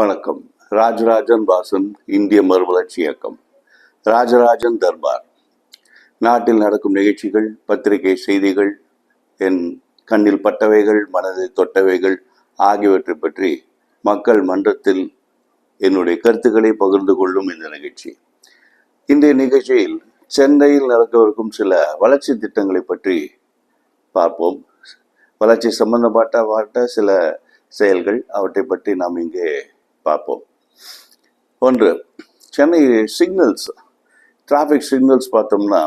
வணக்கம். ராஜராஜன் வாசன் இந்திய மறுமலர்ச்சி இயக்கம். ராஜராஜன் தர்பார். நாட்டில் நடக்கும் நிகழ்ச்சிகள் பத்திரிகை செய்திகள் என் கண்ணில் பட்டவைகள் மனதில் தொட்டவைகள் ஆகியவற்றை பற்றி மக்கள் மன்றத்தில் என்னுடைய கருத்துக்களை பகிர்ந்து கொள்ளும் இந்த நிகழ்ச்சி. இன்றைய நிகழ்ச்சியில் சென்னையில் நடக்கவிருக்கும் சில வளர்ச்சி திட்டங்களை பற்றி பார்ப்போம். வளர்ச்சி சம்பந்தப்பட்ட சில செயல்கள் அவற்றை பற்றி நாம் இங்கே பார்ப்போம். ஒன்று சென்னை சிக்னல்ஸ் டிராஃபிக் சிக்னல்ஸ் பார்த்தோம்னா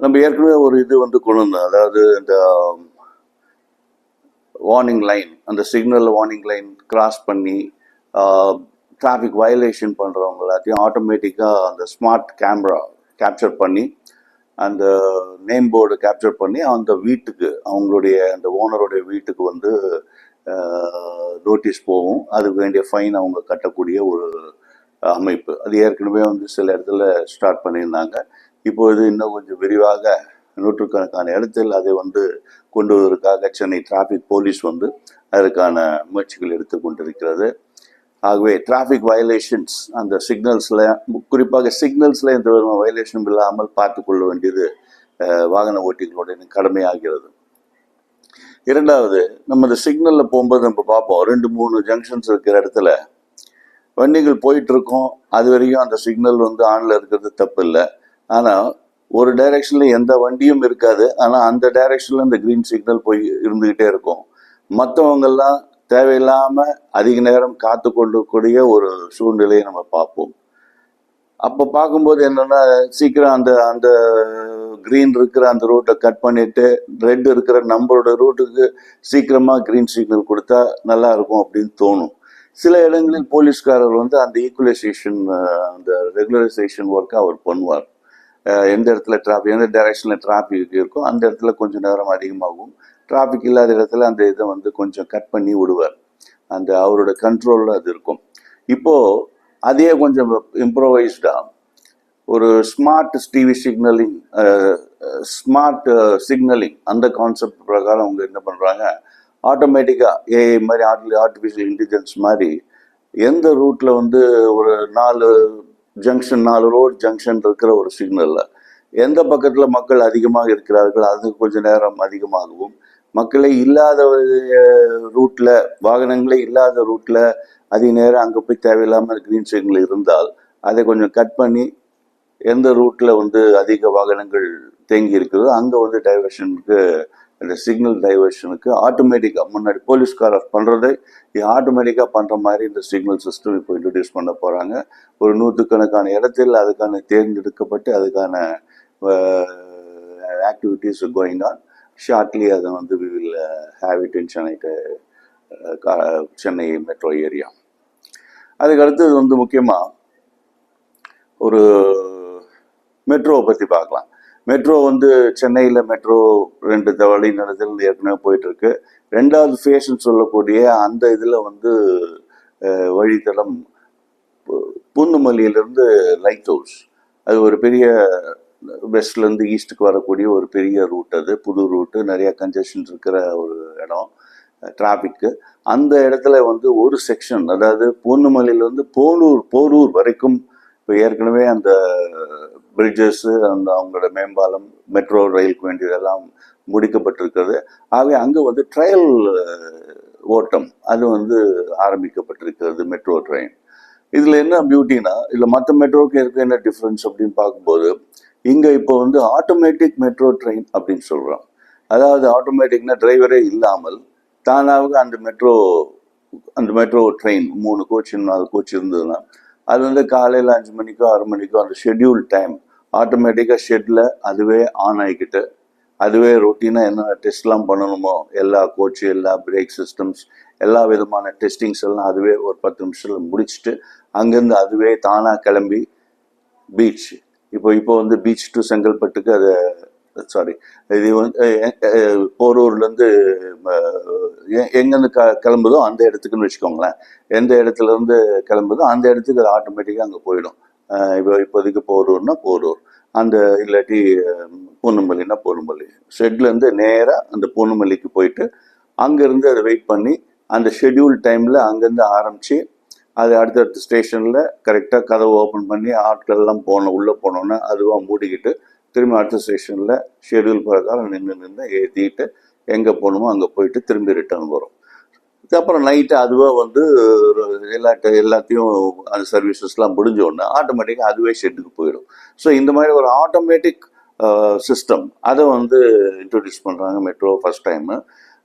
நம்ம ஏற்கனவே ஒரு இது வந்து கொண்டு வந்தோம். அதாவது இந்த வார்னிங் லைன் அந்த சிக்னல் வார்னிங் லைன் கிராஸ் பண்ணி டிராஃபிக் வயலேஷன் பண்ணுறவங்க எல்லாத்தையும் ஆட்டோமேட்டிக்காக அந்த ஸ்மார்ட் கேமரா கேப்சர் பண்ணி அந்த நேம் போர்டு கேப்சர் பண்ணி அந்த வீட்டுக்கு அவங்களுடைய அந்த ஓனருடைய வீட்டுக்கு வந்து நோட்டீஸ் போகும். அதுக்கு வேண்டிய ஃபைன் அவங்க கட்டக்கூடிய ஒரு அமைப்பு. அது ஏற்கனவே வந்து சில இடத்துல ஸ்டார்ட் பண்ணியிருந்தாங்க. இப்போ இது இன்னும் கொஞ்சம் விரிவாக நூற்றுக்கணக்கான இடத்தில் அதை வந்து கொண்டு வருவதற்காக சென்னை டிராஃபிக் போலீஸ் வந்து அதற்கான முயற்சிகள் எடுத்து கொண்டிருக்கிறது. ஆகவே டிராஃபிக் வயலேஷன்ஸ் அந்த சிக்னல்ஸில் குறிப்பாக சிக்னல்ஸில் எந்த விதமான வயலேஷனும் இல்லாமல் பார்த்து கொள்ள வேண்டியது வாகன ஓட்டிகளுடைய கடமையாகிறது. இரண்டாவது நம்ம இந்த சிக்னலில் போகும்போது நம்ம பார்ப்போம் ரெண்டு மூணு ஜங்ஷன்ஸ் இருக்கிற இடத்துல வண்டிகள் போயிட்டுருக்கோம். அது வரைக்கும் அந்த சிக்னல் வந்து ஆனில் இருக்கிறது தப்பு இல்லை. ஆனால் ஒரு டைரக்ஷனில் எந்த வண்டியும் இருக்காது. ஆனால் அந்த டைரக்ஷனில் இந்த க்ரீன் சிக்னல் போய் இருந்துக்கிட்டே இருக்கும். மற்றவங்கெல்லாம் தேவையில்லாமல் அதிக நேரம் காத்து கொள்ளக்கூடிய ஒரு சூழ்நிலையை நம்ம பார்ப்போம். அப்போ பார்க்கும்போது என்னென்னா சீக்கிரம் அந்த அந்த கிரீன் இருக்கிற அந்த ரூட்டை கட் பண்ணிட்டு ரெட் இருக்கிற நம்மளோட ரூட்டுக்கு சீக்கிரமாக கிரீன் சிக்னல் கொடுத்தா நல்லா இருக்கும் அப்படின்னு தோணும். சில இடங்களில் போலீஸ்காரர் வந்து அந்த ஈக்குவலைசேஷன் அந்த ரெகுலரைசேஷன் ஒர்க்கை அவர் பண்ணுவார். எந்த இடத்துல டிராஃபிக் எந்த டைரக்ஷனில் டிராஃபிக் இருக்கோ அந்த இடத்துல கொஞ்சம் நேரம் அதிகமாகும். டிராஃபிக் இல்லாத இடத்துல அந்த இதை வந்து கொஞ்சம் கட் பண்ணி விடுவார். அந்த அவரோட கண்ட்ரோலில் அது இருக்கும். இப்போது அதே கொஞ்சம் இம்ப்ரோவைஸ்டாக ஒரு smart TV signalling smart signalling அந்த கான்செப்ட் பிரகாரம் அவங்க என்ன பண்ணுறாங்க ஆட்டோமேட்டிக்காக ஏஐ மாதிரி ஆர்டிஃபிஷியல் இன்டெலிஜென்ஸ் மாதிரி எந்த ரூட்டில் வந்து ஒரு நாலு ஜங்ஷன் நாலு ரோடு ஜங்ஷன் இருக்கிற ஒரு சிக்னலில் எந்த பக்கத்தில் மக்கள் அதிகமாக இருக்கிறார்கள் அது கொஞ்ச நேரம் அதிகமாகவும் மக்களே இல்லாத ரூட்டில் வாகனங்களே இல்லாத ரூட்டில் அதிக நேரம் அங்கே போய் தேவையில்லாமல் க்ரீன் சிக்னல் இருந்தால் அதை கொஞ்சம் கட் பண்ணி எந்த ரூட்டில் வந்து அதிக வாகனங்கள் தேங்கி இருக்குதோ அங்கே வந்து டைவர்ஷனுக்கு அந்த சிக்னல் டைவர்ஷனுக்கு ஆட்டோமேட்டிக்காக முன்னாடி போலீஸ்காரர் பண்ணுறதை ஆட்டோமேட்டிக்காக பண்ணுற மாதிரி இந்த சிக்னல் சிஸ்டம் இப்போ இன்ட்ரடியூஸ் பண்ண போகிறாங்க ஒரு நூற்றுக்கணக்கான இடத்தில் அதுக்கான தேர்ந்தெடுக்கப்பட்டு அதுக்கான ஆக்டிவிட்டீஸ் கோயிங் ஆன் ஷார்ட்லி அதை வந்து we will have it in Chennai கா- சென்னை மெட்ரோ ஏரியா அதுக்கடுத்து வந்து முக்கியமாக ஒரு மெட்ரோவை பற்றி பார்க்கலாம். மெட்ரோ வந்து சென்னையில் மெட்ரோ ரெண்டு த- வழி நடத்தில் ஏற்கனவே போயிட்டுருக்கு. ரெண்டாவது ஃபேஷன் சொல்லக்கூடிய அந்த இதில் வந்து வழித்தடம் பூந்துமல்லியிலேருந்து லைட் ஹவுஸ் அது ஒரு பெரிய வெஸ்ட்லேருந்து ஈஸ்ட்டுக்கு வரக்கூடிய ஒரு பெரிய ரூட் அது. புது ரூட்டு நிறையா கன்ஜெஷன் இருக்கிற ஒரு இடம் டிராஃபிக்கு அந்த இடத்துல வந்து ஒரு செக்ஷன் அதாவது பூந்துமல்லியிலேருந்து போலூர் போரூர் வரைக்கும் இப்போ ஏற்கனவே அந்த பிரிட்ஜஸ்ஸு அந்த அவங்களோட மேம்பாலம் மெட்ரோ ரயிலுக்கு வேண்டியதெல்லாம் முடிக்கப்பட்டிருக்கிறது. ஆகவே அங்கே வந்து ட்ரையல் ஓட்டம் அது வந்து ஆரம்பிக்கப்பட்டிருக்கிறது மெட்ரோ ட்ரெயின் இதில் என்ன பியூட்டினா இல்லை மற்ற மெட்ரோக்கு இருக்க என்ன டிஃப்ரென்ஸ் அப்படின்னு பார்க்கும்போது இங்கே இப்போ வந்து ஆட்டோமேட்டிக் மெட்ரோ ட்ரெயின் அப்படின்னு சொல்கிறோம் அதாவது ஆட்டோமேட்டிக்னா டிரைவரே இல்லாமல் தானாக அந்த மெட்ரோ அந்த மெட்ரோ ட்ரெயின் மூணு கோச் நாலு கோச் இருந்ததுன்னா அது வந்து காலையில் அஞ்சு மணிக்கோ ஆறு மணிக்கோ அந்த ஷெட்யூல் டைம் ஆட்டோமேட்டிக்காக ஷெட்டில் அதுவே ஆன் ஆகிக்கிட்டு அதுவே ரொட்டீனாக என்ன டெஸ்ட்லாம் பண்ணணுமோ எல்லா கோச்சு எல்லா பிரேக் சிஸ்டம்ஸ் எல்லா விதமான டெஸ்டிங்ஸ் எல்லாம் அதுவே ஒரு பத்து நிமிஷத்தில் முடிச்சுட்டு அங்கேருந்து அதுவே தானாக கிளம்பி பீச் இப்போ இப்போ வந்து பீச் டு செங்கல்பட்டுக்கு அது சாரி இது வந்து போரூர்லேருந்து எங்கேருந்து க கிளம்புதோ அந்த இடத்துக்குன்னு வச்சுக்கோங்களேன். எந்த இடத்துலேருந்து கிளம்புதோ அந்த இடத்துக்கு அது ஆட்டோமேட்டிக்காக அங்கே போயிடும். இப்போ இப்போதைக்கு போரூர்னா போரூர் அந்த இல்லாட்டி பூனம்பள்ளினா பூனம்பள்ளி ஷெட்லேருந்து நேராக அந்த பூனம்பள்ளிக்கு போயிட்டு அங்கேருந்து அதை வெயிட் பண்ணி அந்த ஷெட்யூல் டைமில் அங்கேருந்து ஆரம்பித்து அது அடுத்தடுத்த ஸ்டேஷனில் கரெக்டாக கதவை ஓப்பன் பண்ணி ஆட்கள்லாம் போன உள்ளே போனோன்னே அதுவாக மூடிக்கிட்டு திரும்பி அடுத்த ஸ்டேஷனில் ஷெட்யூல் பிரகாரம் நின்று நின்று ஏற்றிட்டு எங்கே போகணுமோ அங்கே போயிட்டு திரும்பி ரிட்டர்ன் வரும். அப்புறம் நைட்டு அதுவாக வந்து எல்லா எல்லாத்தையும் அந்த சர்வீசஸ்லாம் முடிஞ்ச உடனே ஆட்டோமேட்டிக்காக அதுவே ஷெட்டுக்கு போயிடும். ஸோ இந்த மாதிரி ஒரு ஆட்டோமேட்டிக் சிஸ்டம் அதை வந்து இன்ட்ரடியூஸ் பண்ணுறாங்க மெட்ரோ ஃபர்ஸ்ட் டைமு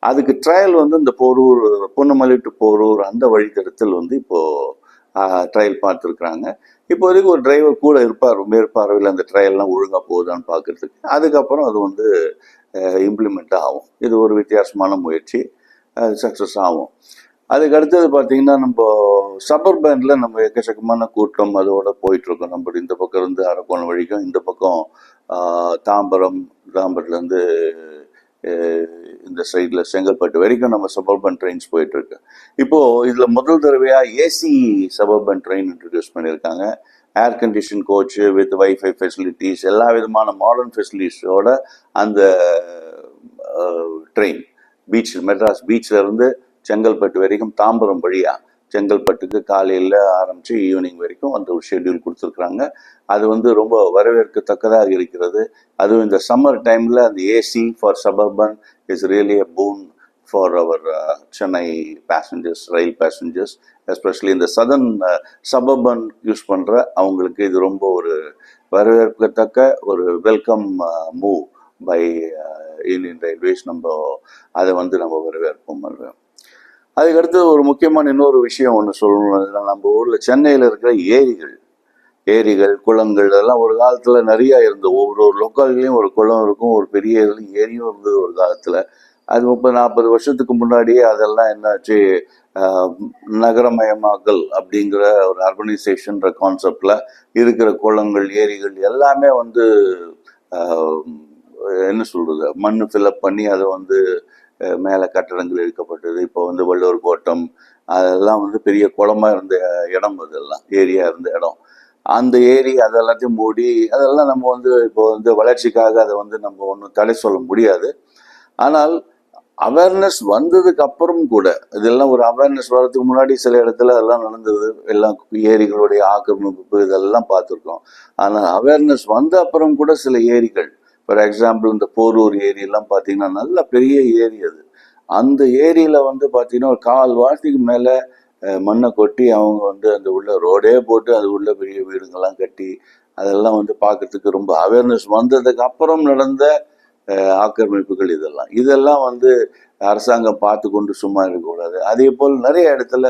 அதுக்கு ட்ரையல் வந்து இந்த போரூர் பொன்னமலை டு போரூர் அந்த வழித்தடத்தில் வந்து இப்போது ட்ரையல் பார்த்துருக்குறாங்க. இப்போதைக்கு ஒரு டிரைவர் கூட இருப்பார் மேற்பார்வையில் அந்த ட்ரையல்லாம் ஒழுங்காக போகுதான்னு பார்க்கறதுக்கு. அதுக்கப்புறம் அது வந்து இம்ப்ளிமெண்ட் ஆகும். இது ஒரு வித்தியாசமான முயற்சி. சக்ஸஸ் ஆகும். அதுக்கு அடுத்தது பார்த்தீங்கன்னா நம்ம சபர்பேனில் நம்ம எக்கச்சக்கமான கூட்டம் அதோட போயிட்டுருக்கோம். நம்ம இந்த பக்கம் இருந்து அரக்கோணம் வழிக்கும் இந்த பக்கம் தாம்பரம் தாம்பரத்துலேருந்து இந்த சைடில் செங்கல்பட்டு வரைக்கும் நம்ம சபர்பன் ட்ரெயின்ஸ் போயிட்டுருக்கு. இப்போது இதில் முதல் தடவையாக ஏசி சபர்பன் ட்ரெயின் இன்ட்ரடியூஸ் பண்ணியிருக்காங்க. Air condition coach with wifi facilities எல்லா விதமான மாடர்ன் ஃபெசிலிட்டிஸோட அந்த ட்ரெயின் பீச் மெட்ராஸ் பீச்ல இருந்து செங்கல்பட்டு வரைக்கும் தாம்பரம் வழியா செங்கல்பட்டுக்கு காலையில் ஆரம்பித்து ஈவினிங் வரைக்கும் அந்த ஒரு ஷெட்யூல் கொடுத்துருக்குறாங்க. அது வந்து ரொம்ப வரவேற்கத்தக்கதாக இருக்கிறது. அதுவும் இந்த சம்மர் டைமில் அந்த AC for suburban is really a boon for our Chennai passengers rail passengers especially இந்த சதன் சபர்பன் யூஸ் பண்ணுற அவங்களுக்கு இது ரொம்ப ஒரு வரவேற்கத்தக்க ஒரு welcome move uh, by Indian railways நம்ம அதை வந்து நம்ம வரவேற்போம் பண்ணுறோம் அதுக்கடுத்து ஒரு முக்கியமான இன்னொரு விஷயம் ஒன்று சொல்லணும் நம்ம ஊரில் சென்னையில் இருக்கிற ஏரிகள் ஏரிகள் குளங்கள் இதெல்லாம் ஒரு காலத்தில் நிறைய இருந்தது. ஒவ்வொரு ஒரு லொக்காலிலையும் ஒரு குளம் இருக்கும் ஒரு பெரிய இதுல ஏரியும் இருந்தது ஒரு காலத்தில். அது முப்பது நாற்பது வருஷத்துக்கு முன்னாடியே அதெல்லாம் என்னாச்சு ஆஹ், நகரமயமாக்கல் அப்படிங்கிற ஒரு அர்பனைசேஷன்ற கான்செப்டில் இருக்கிற குளங்கள் ஏரிகள் எல்லாமே வந்து ஆஹ், என்ன சொல்றது? மண் ஃபில்அப் பண்ணி அதை வந்து மேலே கட்டடங்கள் இழுக்கப்பட்டது. இப்போ வந்து வள்ளுவர் கோட்டம் அதெல்லாம் வந்து பெரிய குளமாக இருந்த இடம் அதெல்லாம் ஏரியா இருந்த இடம். அந்த ஏரி அதெல்லாத்தையும் மூடி அதெல்லாம் நம்ம வந்து இப்போ வந்து வளர்ச்சிக்காக அதை வந்து நம்ம ஒன்றும் தடை சொல்ல முடியாது. ஆனால் அவேர்னஸ் வந்ததுக்கு அப்புறம் கூட இதெல்லாம் ஒரு அவேர்னஸ் வர்றதுக்கு முன்னாடி சில இடத்துல அதெல்லாம் நடந்தது. எல்லாம் ஏரிகளுடைய ஆக்கிரமிப்பு இதெல்லாம் பார்த்துருக்கோம். ஆனால் அவேர்னஸ் வந்த அப்புறம் கூட சில ஏரிகள் ஃபார் எக்ஸாம்பிள் இந்த போரூர் ஏரியெல்லாம் பார்த்தீங்கன்னா நல்ல பெரிய ஏரி அது. அந்த ஏரியில் வந்து பார்த்தீங்கன்னா ஒரு கால் வாரத்துக்கு மேலே மண்ணை கொட்டி அவங்க வந்து அந்த உள்ள ரோடே போட்டு அது உள்ள பெரிய வீடுங்கள்லாம் கட்டி அதெல்லாம் வந்து பார்க்கறதுக்கு ரொம்ப அவேர்னஸ் வந்ததுக்கு அப்புறம் நடந்த ஆக்கிரமிப்புகள் இதெல்லாம். இதெல்லாம் வந்து அரசாங்கம் பார்த்து கொண்டு சும்மா இருக்கக்கூடாது. அதே போல் நிறைய இடத்துல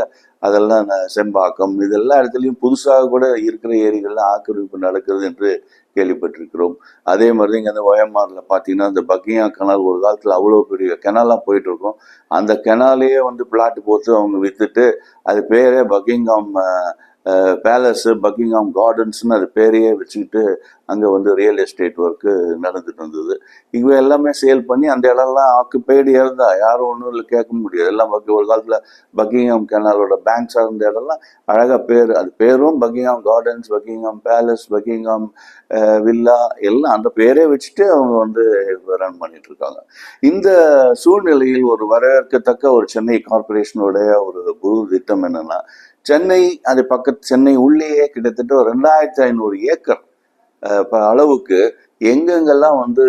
அதெல்லாம் செம்பாக்கம் இதெல்லா இடத்துலையும் புதுசாக கூட இருக்கிற ஏரிகள்லாம் ஆக்கிரமிப்பு நடக்குது என்று கேள்விப்பட்டிருக்கிறோம். அதே மாதிரி இங்கே அந்த ஒயமாரில் பார்த்தீங்கன்னா அந்த பக்கியா கெனால் ஒரு காலத்தில் அவ்வளோ பெரிய கெனாலாம் போயிட்டுருக்கோம். அந்த கெனாலையே வந்து பிளாட் போட்டு அவங்க விற்றுட்டு அது பேரே பக்கிங்காம் பேலஸு பக்கிங்காம் கார்டன்ஸ்னு அது பேரையே வச்சுக்கிட்டு அங்கே வந்து ரியல் எஸ்டேட் ஒர்க்கு நடந்துட்டு இருந்தது. இவ எல்லாமே சேல் பண்ணி அந்த இடம்லாம் ஆக்குப்பைடு இருந்தா யாரும் ஒன்றும் இல்லை கேட்க முடியாது. எல்லாம் பக்கி ஒரு காலத்தில் பக்கிங்ஹாம் கெனாலோட பேங்க்ஸ் இருந்த இடம்லாம் அழகாக பேர் அது பேரும் Buckingham gardens Buckingham palace Buckingham villa எல்லாம் அந்த பேரே வச்சுட்டு அவங்க வந்து ரன் பண்ணிட்டு இருக்காங்க. இந்த சூழ்நிலையில் ஒரு வரவேற்கத்தக்க ஒரு சென்னை கார்ப்பரேஷனுடைய ஒரு புது திட்டம் என்னன்னா சென்னை அது பக்கத்து சென்னை உள்ளேயே கிட்டத்தட்ட ஒரு ரெண்டாயிரத்தி ஐநூறு ஏக்கர் அளவுக்கு எங்கெங்கெல்லாம் வந்து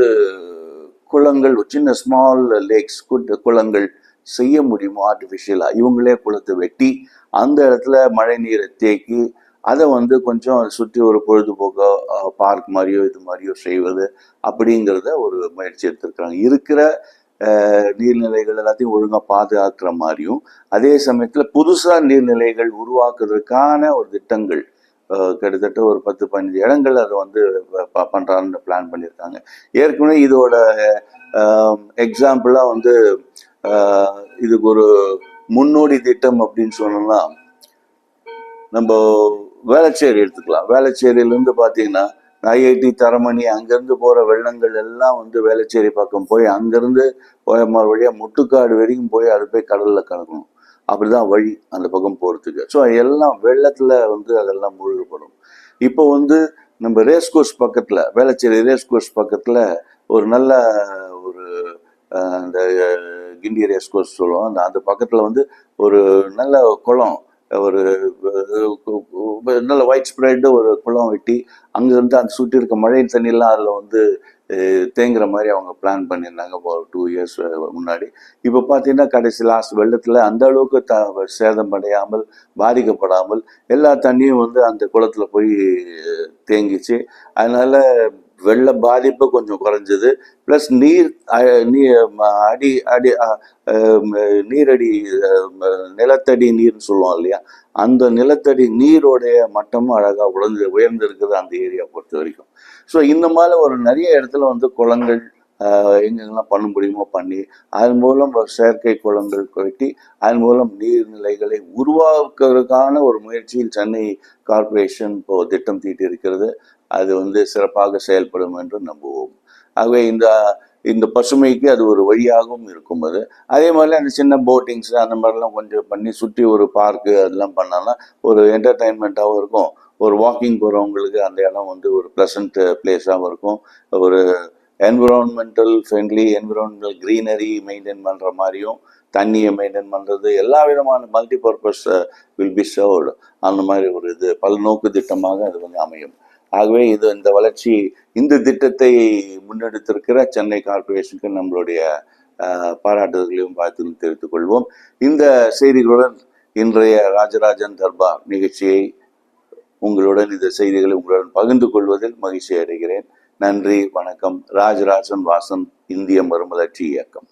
குளங்கள் ஒரு சின்ன ஸ்மால் லேக்ஸ் குளங்கள் செய்ய முடியுமோ ஆர்டிஃபிஷியலாக இவங்களே குளத்தை வெட்டி அந்த இடத்துல மழை நீரை தேக்கி அதை வந்து கொஞ்சம் சுற்றி ஒரு பொழுதுபோக்கோ பார்க் மாதிரியோ இது மாதிரியோ செய்வது அப்படிங்கிறத ஒரு முயற்சி எடுத்திருக்கிறாங்க. இருக்கிற நீர்நிலைகள் எல்லாத்தையும் ஒழுங்காக பாதுகாக்கிற மாதிரியும் அதே சமயத்தில் புதுசாக நீர்நிலைகள் உருவாக்குறதுக்கான ஒரு திட்டங்கள் கிட்டத்தட்ட ஒரு பத்து பதினஞ்சு இடங்கள் அதை வந்து ப- பண்றான்னு பிளான் பண்ணியிருக்காங்க ஏற்கனவே இதோட எக்ஸாம்பிளாக வந்து இதுக்கு ஒரு முன்னோடி திட்டம் அப்படின்னு சொன்னோம்னா நம்ம வேளச்சேரி எடுத்துக்கலாம். வேளச்சேரியிலேருந்து பார்த்தீங்கன்னா ஐஐடி தரமணி அங்கேருந்து போகிற வெள்ளங்கள் எல்லாம் வந்து வேளச்சேரி பக்கம் போய் அங்கேருந்து ஓஎம்ஆர் வழியாக முட்டுக்காடு வரைக்கும் போய் அது போய் கடலில் கலக்கணும். அப்படிதான் வழி அந்த பக்கம் போகிறதுக்கு ஸோ எல்லாம் வெள்ளத்தில் வந்து அதெல்லாம் மூழ்கப்படும். இப்போ வந்து நம்ம ரேஸ் கோர்ஸ் பக்கத்தில் வேளச்சேரி ரேஸ் கோர்ஸ் பக்கத்தில் ஒரு நல்ல ஒரு அந்த கிண்டி ரேஸ் கோர்ஸ் சொல்லுவோம். அந்த அந்த பக்கத்தில் வந்து ஒரு நல்ல குளம் ஒரு நல்ல ஒயிட் ஸ்ப்ரெட்டு ஒரு குளம் வெட்டி அங்கேருந்து அந்த சுற்றி இருக்க மழை தண்ணியெல்லாம் அதில் வந்து தேங்குற மாதிரி அவங்க பிளான் பண்ணியிருந்தாங்க ஒரு டூ இயர்ஸ் முன்னாடி. இப்போ பார்த்தீங்கன்னா கடைசி லாஸ்ட் வெள்ளத்தில் அந்த அளவுக்கு த சேதம் அடையாமல் பாதிக்கப்படாமல் எல்லா தண்ணியும் வந்து அந்த குளத்துல போய் தேங்கிச்சு. அதனால் வெள்ள பாதிப்பு கொஞ்சம் குறைஞ்சது. ப்ளஸ் நீர் நீ அடி அடி நீரடி நிலத்தடி நீர்னு சொல்லுவோம் இல்லையா? அந்த நிலத்தடி நீரோடைய மட்டமும் அழகாக உயர்ந்து உயர்ந்திருக்குது அந்த ஏரியா பொறுத்த வரைக்கும். ஸோ இந்த மாதிரி ஒரு நிறைய இடத்துல வந்து குளங்கள் எங்கெங்கெல்லாம் பண்ண முடியுமோ பண்ணி அதன் மூலம் செயற்கை குளங்கள் வெட்டி அதன் மூலம் நீர்நிலைகளை உருவாக்குவதற்கான ஒரு முயற்சியில் சென்னை கார்ப்பரேஷன் இப்போ திட்டம் தீட்டி இருக்கிறது அது வந்து சிறப்பாக செயல்படும் என்று நம்புவோம். ஆகவே இந்த இந்த பசுமைக்கு அது ஒரு வழியாகவும் இருக்கும் அது அதே மாதிரி அந்த சின்ன போட்டிங்ஸ் அந்த மாதிரிலாம் கொஞ்சம் பண்ணி சுற்றி ஒரு பார்க்கு அதெல்லாம் பண்ணாலும் ஒரு என்டர்டைன்மெண்ட்டாகவும் இருக்கும். ஒரு வாக்கிங் போகிறவங்களுக்கு அந்த இடம் வந்து ஒரு ப்ளசண்ட் பிளேஸாகவும் இருக்கும். ஒரு environmental friendly environmental greenery maintain பண்ணுற மாதிரியும் தண்ணியை மெயின்டைன் பண்ணுறது எல்லா விதமான multi purpose will be served அந்த மாதிரி ஒரு இது பல்நோக்கு திட்டமாக அது வந்து அமையும். ஆகவே இது இந்த வளர்ச்சி இந்த திட்டத்தை முன்னெடுத்திருக்கிற சென்னை கார்ப்பரேஷனுக்கு நம்மளுடைய பாராட்டுதல்களையும் வாழ்த்துக்களையும் தெரிவித்துக் கொள்வோம். இந்த செய்திகளுடன் இன்றைய ராஜராஜன் தர்பார் நிகழ்ச்சியை உங்களுடன் இந்த செய்திகளை உங்களுடன் பகிர்ந்து கொள்வதில் மகிழ்ச்சி அடைகிறேன். நன்றி வணக்கம். ராஜராஜன் வாசன் இந்திய மறுமலர்ச்சி இயக்கம்.